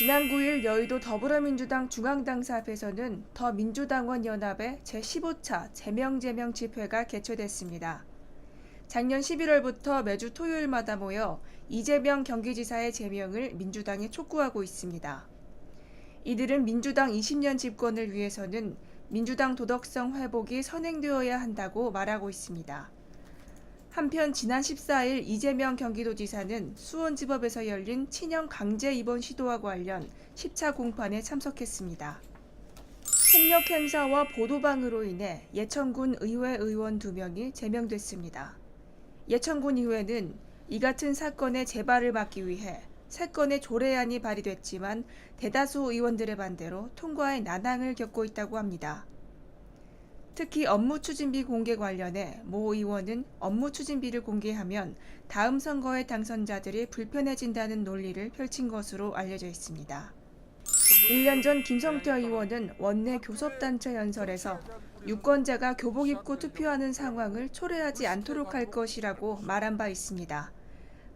지난 9일 여의도 더불어민주당 중앙당사 앞에서는 더민주당원 연합의 제15차 제명제명 집회가 개최됐습니다. 작년 11월부터 매주 토요일마다 모여 이재명 경기지사의 제명을 민주당에 촉구하고 있습니다. 이들은 민주당 20년 집권을 위해서는 민주당 도덕성 회복이 선행되어야 한다고 말하고 있습니다. 한편 지난 14일 이재명 경기도지사는 수원지법에서 열린 친형 강제 입원 시도와 관련 10차 공판에 참석했습니다. 폭력 행사와 보도방으로 인해 예천군 의회 의원 2명이 제명됐습니다. 예천군 의회는 이 같은 사건의 재발을 막기 위해 세 건의 조례안이 발의됐지만 대다수 의원들의 반대로 통과에 난항을 겪고 있다고 합니다. 특히 업무 추진비 공개 관련해 모 의원은 업무 추진비를 공개하면 다음 선거의 당선자들이 불편해진다는 논리를 펼친 것으로 알려져 있습니다. 1년 전 김성태 의원은 원내 교섭단체 연설에서 유권자가 교복 입고 투표하는 상황을 초래하지 않도록 할 것이라고 말한 바 있습니다.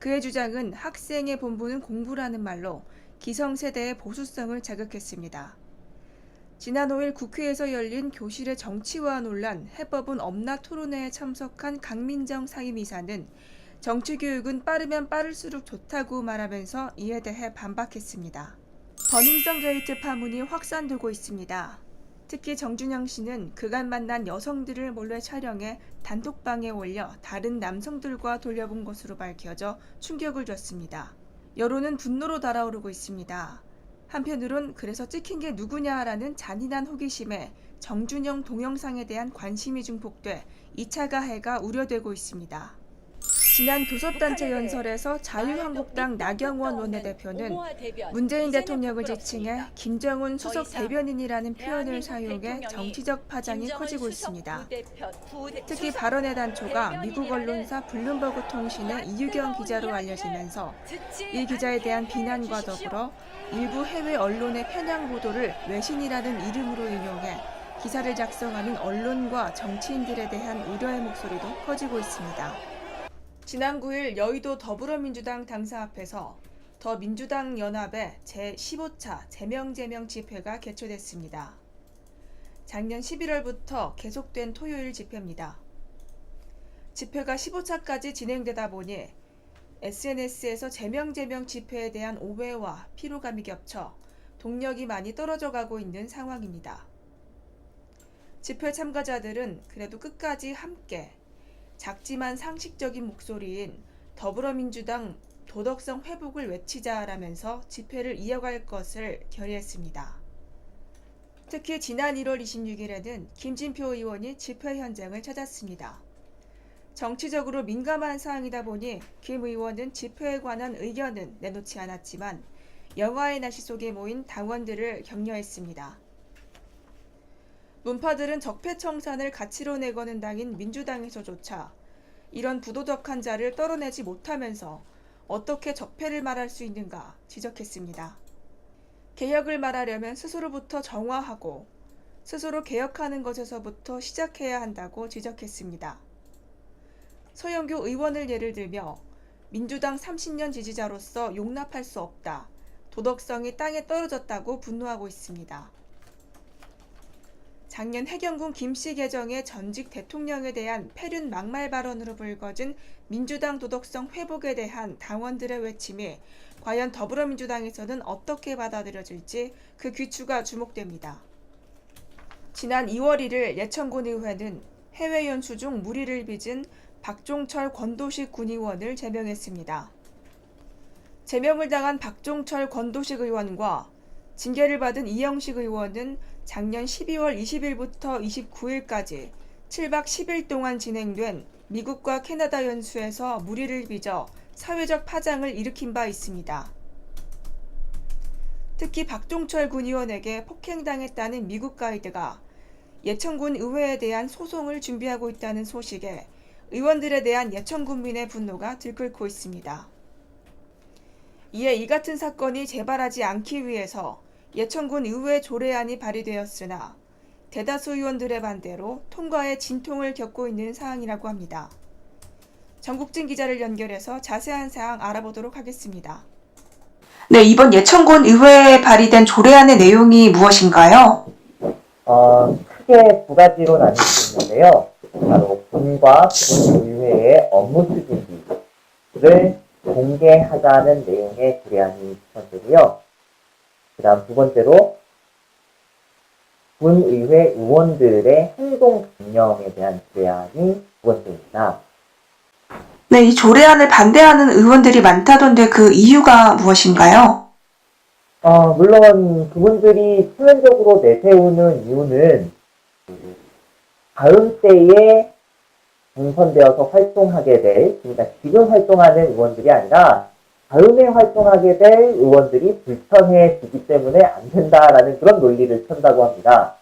그의 주장은 학생의 본분은 공부라는 말로 기성세대의 보수성을 자극했습니다. 지난 5일 국회에서 열린 교실의 정치화 논란 해법은 없나 토론회에 참석한 강민정 상임이사는 정치교육은 빠르면 빠를수록 좋다고 말하면서 이에 대해 반박했습니다. 버닝썬 게이트 파문이 확산되고 있습니다. 특히 정준영 씨는 그간 만난 여성들을 몰래 촬영해 단톡방에 올려 다른 남성들과 돌려본 것으로 밝혀져 충격을 줬습니다. 여론은 분노로 달아오르고 있습니다. 한편으론 그래서 찍힌 게 누구냐라는 잔인한 호기심에 정준영 동영상에 대한 관심이 증폭돼 2차 가해가 우려되고 있습니다. 지난 교섭단체 연설에서 자유한국당 나경원 원내대표는 문재인 대통령을 지칭해 김정은 수석 대변인이라는 표현을 사용해 정치적 파장이 커지고 있습니다. 특히 발언의 단초가 미국 언론사 블룸버그 통신의 이유경 기자로 알려지면서 이 기자에 대한 비난과 더불어 일부 해외 언론의 편향 보도를 외신이라는 이름으로 인용해 기사를 작성하는 언론과 정치인들에 대한 우려의 목소리도 커지고 있습니다. 지난 9일 여의도 더불어민주당 당사 앞에서 더민주당 연합의 제15차 제명제명 집회가 개최됐습니다. 작년 11월부터 계속된 토요일 집회입니다. 집회가 15차까지 진행되다 보니 SNS에서 제명제명 집회에 대한 오해와 피로감이 겹쳐 동력이 많이 떨어져 가고 있는 상황입니다. 집회 참가자들은 그래도 끝까지 함께 작지만 상식적인 목소리인 더불어민주당 도덕성 회복을 외치자라면서 집회를 이어갈 것을 결의했습니다. 특히 지난 1월 26일에는 김진표 의원이 집회 현장을 찾았습니다. 정치적으로 민감한 사항이다 보니 김 의원은 집회에 관한 의견은 내놓지 않았지만 영화의 날씨 속에 모인 당원들을 격려했습니다. 문파들은 적폐청산을 가치로 내거는 당인 민주당에서조차 이런 부도덕한 자를 떨어내지 못하면서 어떻게 적폐를 말할 수 있는가 지적했습니다. 개혁을 말하려면 스스로부터 정화하고 스스로 개혁하는 것에서부터 시작해야 한다고 지적했습니다. 서영교 의원을 예를 들며 민주당 30년 지지자로서 용납할 수 없다. 도덕성이 땅에 떨어졌다고 분노하고 있습니다. 작년 해경군 김씨 계정의 전직 대통령에 대한 폐륜 막말 발언으로 불거진 민주당 도덕성 회복에 대한 당원들의 외침이 과연 더불어민주당에서는 어떻게 받아들여질지 그 귀추가 주목됩니다. 지난 2월 1일 예천군 의회는 해외 연수 중 무리를 빚은 박종철 권도식 군의원을 제명했습니다. 제명을 당한 박종철 권도식 의원과 징계를 받은 이영식 의원은 작년 12월 20일부터 29일까지 7박 10일 동안 진행된 미국과 캐나다 연수에서 무리를 빚어 사회적 파장을 일으킨 바 있습니다. 특히 박종철 군의원에게 폭행당했다는 미국 가이드가 예천군 의회에 대한 소송을 준비하고 있다는 소식에 의원들에 대한 예천 군민의 분노가 들끓고 있습니다. 이에 이 같은 사건이 재발하지 않기 위해서 예천군 의회 조례안이 발의되었으나 대다수 의원들의 반대로 통과에 진통을 겪고 있는 사항이라고 합니다. 전국진 기자를 연결해서 자세한 사항 알아보도록 하겠습니다. 네, 이번 예천군 의회에 발의된 조례안의 내용이 무엇인가요? 어, 크게 두 가지로 나눌 수 있는데요. 바로 군과 군의회의 업무 추진비를 공개하자는 내용의 조례안이 지원되고요. 그 다음 두 번째로 군의회 의원들의 행동 감령에 대한 조례안이 두 번째입니다. 네, 이 조례안을 반대하는 의원들이 많다던데 그 이유가 무엇인가요? 어, 물론 그분들이 표면적으로 내세우는 이유는 그 다음 때에 당선되어서 활동하게 될, 그러니까 지금 활동하는 의원들이 아니라 다음에 활동하게 될 의원들이 불편해지기 때문에 안 된다라는 그런 논리를 편다고 합니다.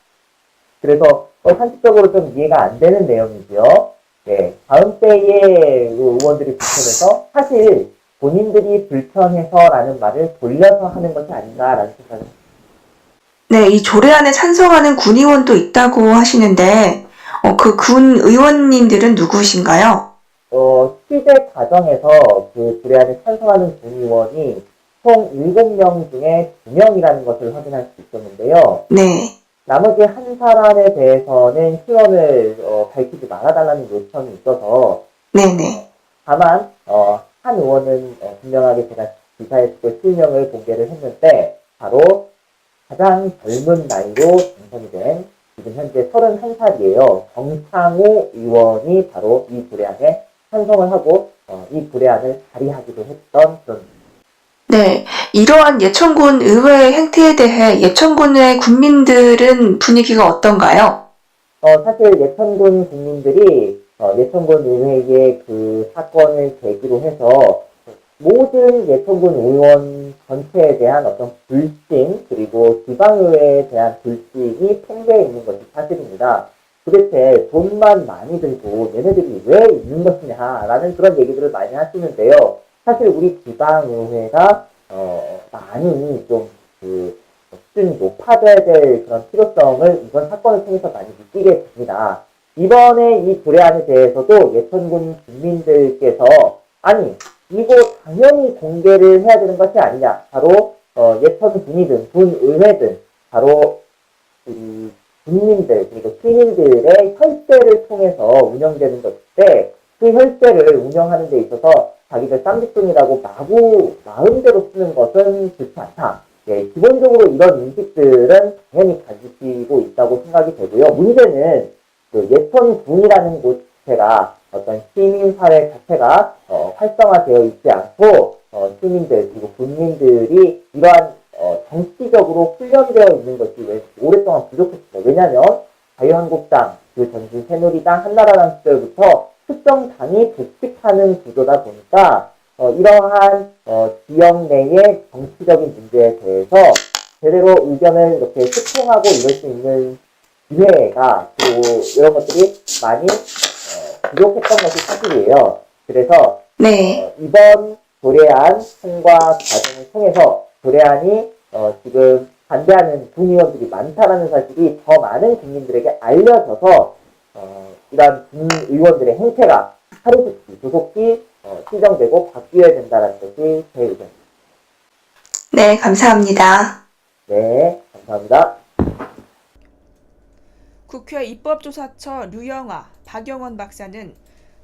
그래서 어, 상식적으로 좀 이해가 안 되는 내용이고요. 네, 다음 때에 그 의원들이 불편해서 사실 본인들이 불편해서라는 말을 돌려서 하는 것이 아닌가라는 생각을 네, 이 조례안에 찬성하는 군의원도 있다고 하시는데, 어, 그 군 의원님들은 누구신가요? 어, 취재 과정에서 그 조례안에 찬성하는 군의원이 총 7명 중에 2명이라는 것을 확인할 수 있었는데요. 네, 나머지 한 사람에 대해서는 실언을 어, 밝히지 말아달라는 요청이 있어서 네네. 다만 어, 한 의원은 어, 분명하게 제가 기사에 쓰고 실명을 공개를 했는데 바로 가장 젊은 나이로 당선이 된 지금 현재 31살이에요. 정창호 의원이 바로 이 조례안에 찬성을 하고 어, 이 조례안을 발의하기도 했던 그런 네, 이러한 예천군 의회의 행태에 대해 예천군의 군민들은 분위기가 어떤가요? 어, 사실 예천군 국민들이 어, 예천군 의회의 그 사건을 계기로 해서 모든 예천군 의원 전체에 대한 어떤 불신 그리고 지방의회에 대한 불신이 팽배해 있는 것이 사실입니다. 도대체 돈만 많이 들고 얘네들이 왜 있는 것이냐라는 그런 얘기들을 많이 하시는데요. 사실 우리 지방의회가 어, 많이 좀그 수준이 높아져야 될 그런 필요성을 이번 사건을 통해서 많이 느끼게 됩니다. 이번에 이 조례안에 대해서도 예천군 국민들께서 아니 이거 당연히 공개를 해야 되는 것이 아니냐 바로 어, 예천군이든 군의회든 바로 이 국민들 그리고 시민들의 혈세를 통해서 운영되는 것인데 그 혈세를 운영하는 데 있어서 자기들 쌍짓돈이라고 마구 마음대로 쓰는 것은 좋지 않다. 예, 기본적으로 이런 인식들은 당연히 가지고 있다고 생각이 되고요. 문제는 그 예천군이라는 곳 자체가 어떤 시민사회 자체가 어, 활성화되어 있지 않고 어, 시민들 그리고 군민들이 이러한 어, 정치적으로 훈련되어 있는 것이 왜 오랫동안 부족했습니다. 왜냐하면 자유한국당, 그 전주 새누리당, 한나라당 시절부터 특정 당이 독식하는 구조다 보니까 어, 이러한 어, 지역 내의 정치적인 문제에 대해서 제대로 의견을 이렇게 소통하고 이럴 수 있는 기회가 또 이런 것들이 많이 어, 부족했던 것이 사실이에요. 그래서 네, 어, 이번 조례안 통과 과정을 통해서 조례안이 어, 지금 반대하는 군의원들이 많다라는 사실이 더 많은 국민들에게 알려져서 어, 이러한 군의원들의 행태가 하루속히 조속히 어, 시정되고 바뀌어야 된다는 것이 제 의견입니다. 네, 감사합니다. 네, 감사합니다. 국회 입법조사처 류영아, 박영원 박사는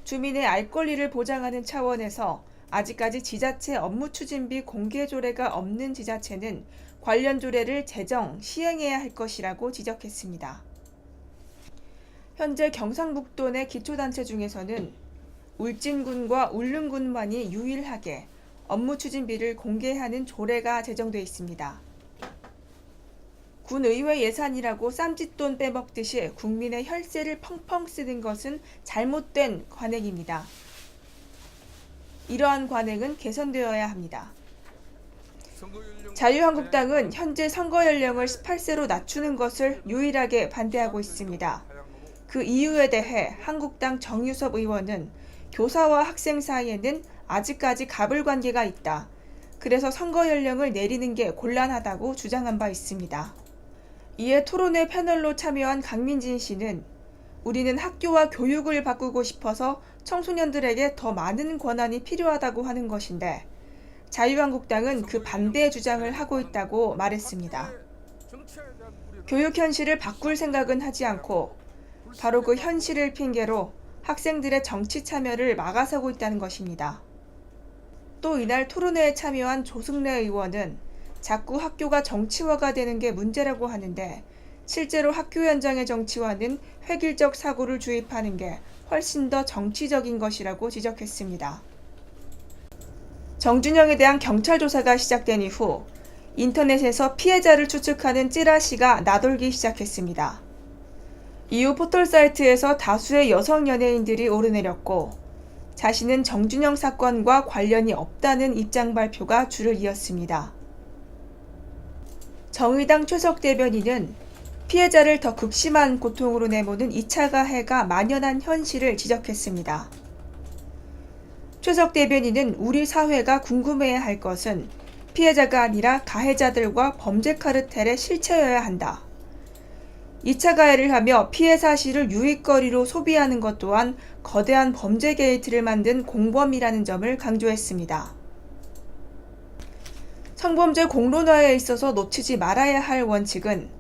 주민의 알 권리를 보장하는 차원에서 아직까지 지자체 업무 추진비 공개 조례가 없는 지자체는 관련 조례를 제정, 시행해야 할 것이라고 지적했습니다. 현재 경상북도 내 기초단체 중에서는 울진군과 울릉군만이 유일하게 업무 추진비를 공개하는 조례가 제정돼 있습니다. 군의회 예산이라고 쌈짓돈 빼먹듯이 국민의 혈세를 펑펑 쓰는 것은 잘못된 관행입니다. 이러한 관행은 개선되어야 합니다. 자유한국당은 현재 선거 연령을 18세로 낮추는 것을 유일하게 반대하고 있습니다. 그 이유에 대해 한국당 정유섭 의원은 교사와 학생 사이에는 아직까지 갑을 관계가 있다. 그래서 선거 연령을 내리는 게 곤란하다고 주장한 바 있습니다. 이에 토론회 패널로 참여한 강민진 씨는 우리는 학교와 교육을 바꾸고 싶어서 청소년들에게 더 많은 권한이 필요하다고 하는 것인데 자유한국당은 그 반대 주장을 하고 있다고 말했습니다. 교육 현실을 바꿀 생각은 하지 않고 바로 그 현실을 핑계로 학생들의 정치 참여를 막아서고 있다는 것입니다. 또 이날 토론회에 참여한 조승래 의원은 자꾸 학교가 정치화가 되는 게 문제라고 하는데 실제로 학교 현장의 정치화는 획일적 사고를 주입하는 게 훨씬 더 정치적인 것이라고 지적했습니다. 정준영에 대한 경찰 조사가 시작된 이후 인터넷에서 피해자를 추측하는 찌라시가 나돌기 시작했습니다. 이후 포털 사이트에서 다수의 여성 연예인들이 오르내렸고 자신은 정준영 사건과 관련이 없다는 입장 발표가 줄을 이었습니다. 정의당 최석 대변인은 피해자를 더 극심한 고통으로 내모는 2차 가해가 만연한 현실을 지적했습니다. 최석 대변인은 우리 사회가 궁금해야 할 것은 피해자가 아니라 가해자들과 범죄 카르텔의 실체여야 한다. 2차 가해를 하며 피해 사실을 유익거리로 소비하는 것 또한 거대한 범죄 게이트를 만든 공범이라는 점을 강조했습니다. 성범죄 공론화에 있어서 놓치지 말아야 할 원칙은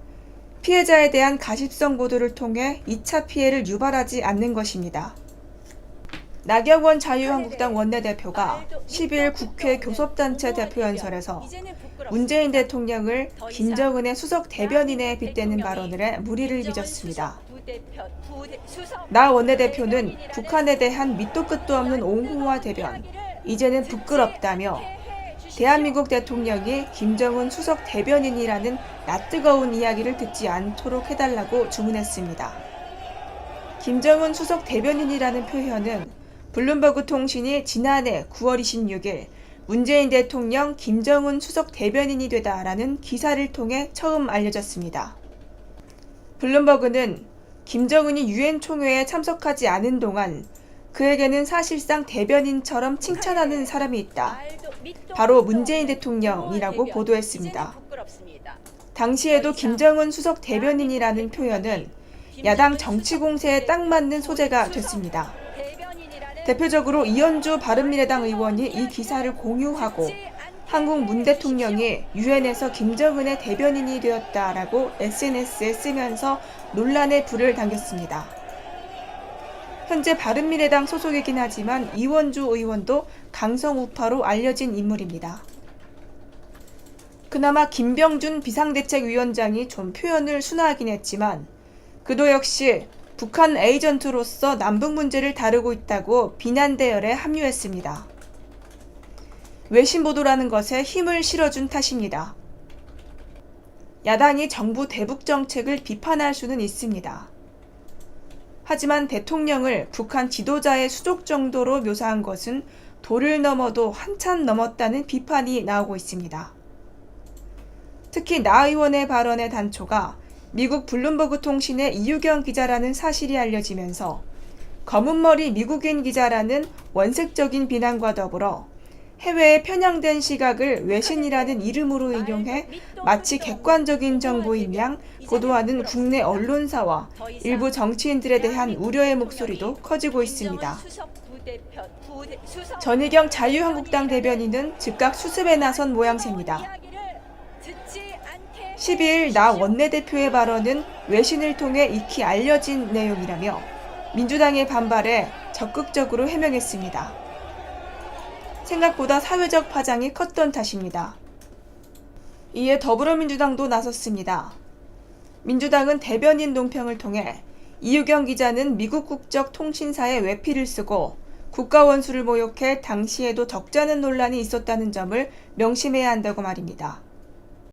피해자에 대한 가십성 보도를 통해 2차 pi해를 유발하지 않는 것입니다. 나경원 자유한국당 원내대표가 10일 국회 교섭단체 대표연설에서 문재인 대통령을 김정은의 수석 대변인에 빗대는 발언을 해 무리를 빚었습니다. 나 원내대표는 북한에 대한 밑도 끝도 없는 옹호와 대변, 이제는 부끄럽다며 대한민국 대통령이 김정은 수석 대변인이라는 낯뜨거운 이야기를 듣지 않도록 해달라고 주문했습니다. 김정은 수석 대변인이라는 표현은 블룸버그 통신이 지난해 9월 26일 문재인 대통령 김정은 수석 대변인이 되다라는 기사를 통해 처음 알려졌습니다. 블룸버그는 김정은이 유엔 총회에 참석하지 않은 동안 그에게는 사실상 대변인처럼 칭찬하는 사람이 있다. 바로 문재인 대통령이라고 보도했습니다. 당시에도 김정은 수석 대변인이라는 표현은 야당 정치 공세에 딱 맞는 소재가 됐습니다. 대표적으로 이현주 바른미래당 의원이 이 기사를 공유하고 한국 문 대통령이 유엔에서 김정은의 대변인이 되었다라고 SNS에 쓰면서 논란의 불을 당겼습니다. 현재 바른미래당 소속이긴 하지만 이원주 의원도 강성 우파로 알려진 인물입니다. 그나마 김병준 비상대책위원장이 좀 표현을 순화하긴 했지만 그도 역시 북한 에이전트로서 남북 문제를 다루고 있다고 비난 대열에 합류했습니다. 외신 보도라는 것에 힘을 실어준 탓입니다. 야당이 정부 대북 정책을 비판할 수는 있습니다. 하지만 대통령을 북한 지도자의 수족 정도로 묘사한 것은 도를 넘어도 한참 넘었다는 비판이 나오고 있습니다. 특히 나 의원의 발언의 단초가 미국 블룸버그 통신의 이유경 기자라는 사실이 알려지면서 검은머리 미국인 기자라는 원색적인 비난과 더불어 해외에 편향된 시각을 외신이라는 이름으로 인용해 마치 객관적인 정보인 양 보도하는 국내 언론사와 일부 정치인들에 대한 우려의 목소리도 커지고 있습니다. 전희경 자유한국당 대변인은 즉각 수습에 나선 모양새입니다. 12일 나 원내대표의 발언은 외신을 통해 익히 알려진 내용이라며 민주당의 반발에 적극적으로 해명했습니다. 생각보다 사회적 파장이 컸던 탓입니다. 이에 더불어민주당도 나섰습니다. 민주당은 대변인 논평을 통해 이유경 기자는 미국 국적 통신사의 외피를 쓰고 국가 원수를 모욕해 당시에도 적자는 논란이 있었다는 점을 명심해야 한다고 말입니다.